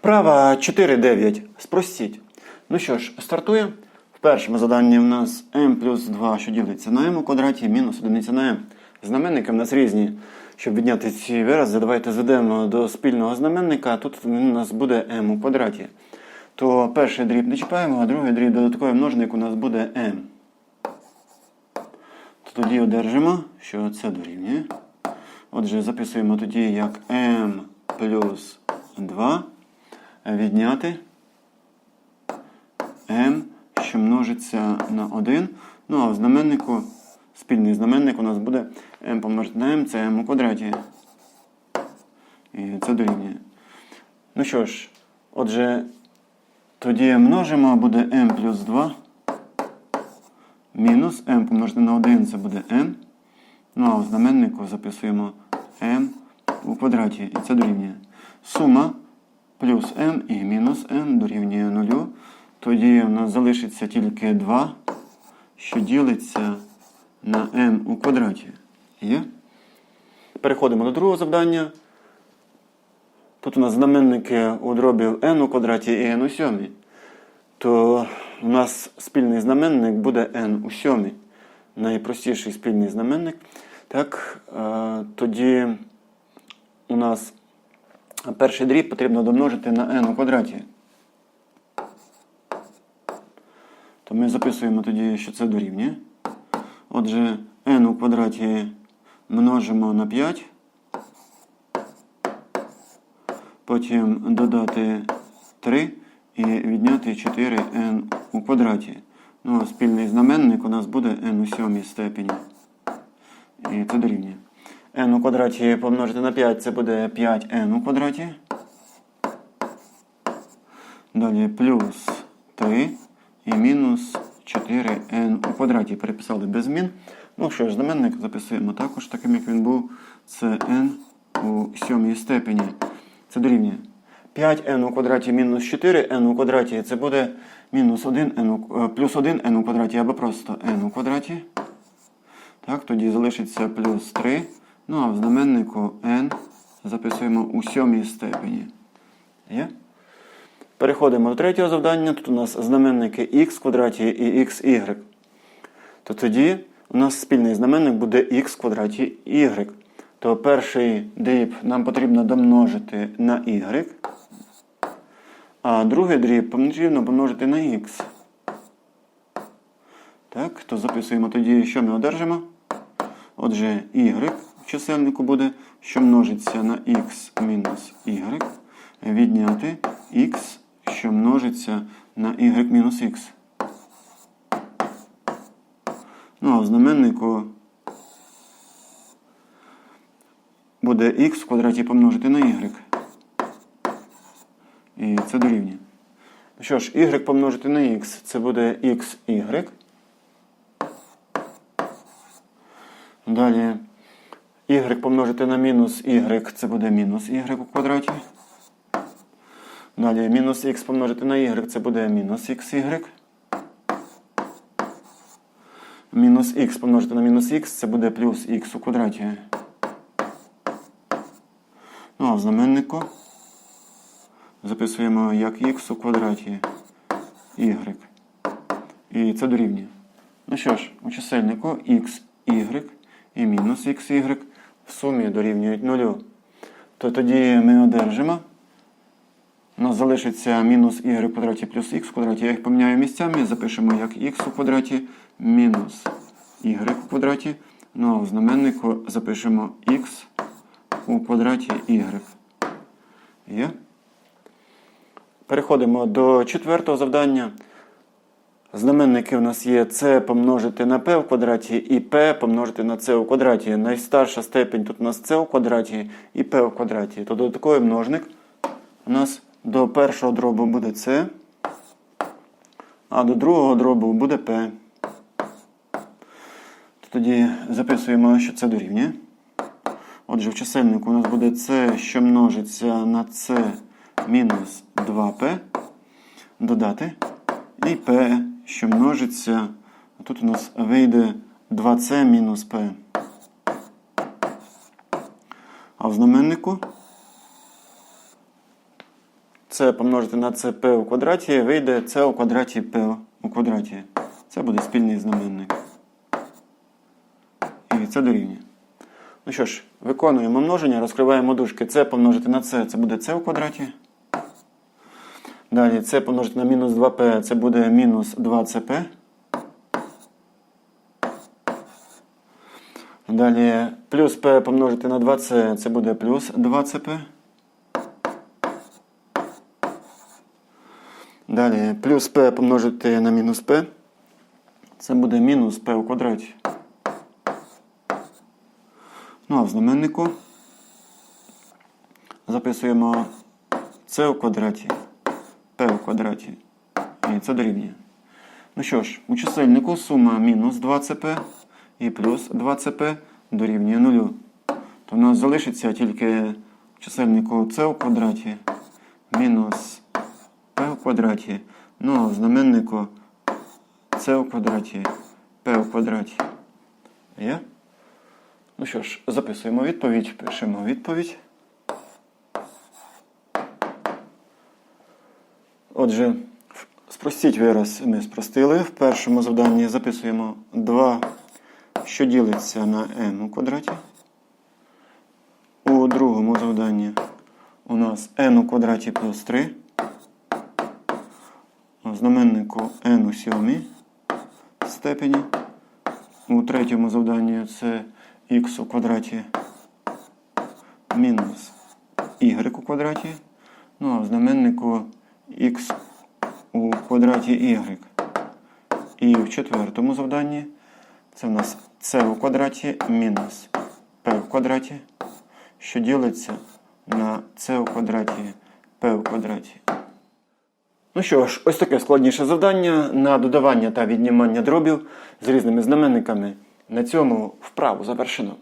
Вправа 4,9. Спростіть. Ну що ж, стартуємо. В першому заданні в нас m плюс 2, що ділиться на m у квадраті, мінус одиниця на m. Знаменники в нас різні. Щоб відняти ці вирази, давайте зведемо до спільного знаменника. Тут у нас буде m у квадраті. То перший дріб не чіпаємо, а другий дріб додатковий множник у нас буде m. То тоді одержимо, що це дорівнює. Отже, записуємо тоді як m плюс 2 відняти m, що множиться на 1. Ну а в знаменнику, спільний знаменник у нас буде m помножити на m, це m у квадраті. І це дорівнює. Ну що ж, отже, тоді множимо буде m плюс 2. Мінус m помножити на 1 це буде n. Ну а в знаменнику записуємо m у квадраті. І це дорівнює. Сума плюс m і мінус n дорівнює 0. Тоді у нас залишиться тільки 2, що ділиться на n у квадраті. Є? Переходимо до другого завдання. Тут у нас знаменники у дробів n у квадраті і n у сьомій. То у нас спільний знаменник буде n у сьомій. Найпростіший спільний знаменник. Так, е, тоді у нас перший дріб потрібно домножити на n у квадраті. То ми записуємо тоді, що це дорівнює. Отже, n у квадраті множимо на 5. Потім додати 3 і відняти 4n у квадраті. Ну, а спільний знаменник у нас буде n у сьомій степені. І це дорівнює. N у квадраті помножити на 5 це буде 5n у квадраті. Далі плюс 3 і мінус 4n у квадраті. Переписали без змін. Ну що ж, знаменник записуємо також, таким як він був. Це n у сьомій степені. Це дорівнює. 5n у квадраті мінус 4n у квадраті це буде мінус 1n е, плюс 1n у квадраті або просто n у квадраті. Так, тоді залишиться плюс 3. Ну а в знаменнику n записуємо у сьомій степені. Є? Переходимо до третього завдання. Тут у нас знаменники x квадраті і xy. То тоді у нас спільний знаменник буде x квадраті y. То перший дріб нам потрібно домножити на y, а другий дріб потрібно помножити на x. Так, то записуємо тоді, що ми одержимо. Отже, y чисельнику буде, що множиться на x мінус y, відняти x, що множиться на y мінус x. Ну, а в знаменнику буде x в квадраті помножити на y. І це дорівнює. Ну що ж, y помножити на x, це буде xy. Далі y помножити на мінус y, це буде мінус y у квадраті. Далі мінус х помножити на y, це буде мінус xy. Мінус х помножити на мінус х, це буде плюс х у квадраті. Ну, а в знаменнику записуємо як х у квадраті y. І це дорівнює. Ну що ж, у чисельнику x, y і мінус xy в сумі дорівнюють нулю. То тоді ми одержимо. У нас залишиться мінус y в квадраті плюс х в квадраті. Я їх поміняю місцями, запишемо як х у квадраті мінус y у квадраті. Ну а в знаменнику запишемо х у квадраті y. Є? Переходимо до четвертого завдання. Знаменники у нас є c помножити на p в квадраті і p помножити на c у квадраті. Найстарша степень тут у нас c у квадраті і p у квадраті. То додатковий множник у нас до першого дробу буде c, а до другого дробу буде p. Тоді записуємо, що це дорівнює. Отже, в чисельнику у нас буде c, що множиться на c мінус 2p, додати. І p, що множиться, тут у нас вийде 2c мінус p. А в знаменнику С помножити на СП у квадраті, вийде С у квадраті П у квадраті. Це буде спільний знаменник. І це дорівнює. Ну що ж, виконуємо множення, розкриваємо дужки. С помножити на С, це буде С у квадраті. Далі С помножити на мінус 2П, це буде мінус 2СП. Далі плюс П помножити на 2С, це буде плюс 2ЦП. Далі плюс П помножити на мінус П. Це буде мінус П у квадраті. Ну а в знаменнику записуємо С у квадраті, П у квадраті. І це дорівнює. Ну що ж, у чисельнику сума мінус 2ЦП і плюс 2ЦП дорівнює 0. То в нас залишиться тільки в чисельнику С у квадраті мінус П у квадраті. Ну а в знаменнику С у квадраті, П у квадраті. Є? Ну що ж, записуємо відповідь, пишемо відповідь. Отже, спростіть вираз ми спростили. В першому завданні записуємо 2, що ділиться на n у квадраті. У другому завданні у нас n у квадраті плюс 3. У знаменнику n у сьомій степені. У третьому завданні це х у квадраті мінус y у квадраті. Ну а в знаменнику х у квадраті y. І в четвертому завданні це в нас c у квадраті мінус p в квадраті, що ділиться на c у квадраті p у квадраті. Ну що ж, ось таке складніше завдання на додавання та віднімання дробів з різними знаменниками. На цьому вправу завершено.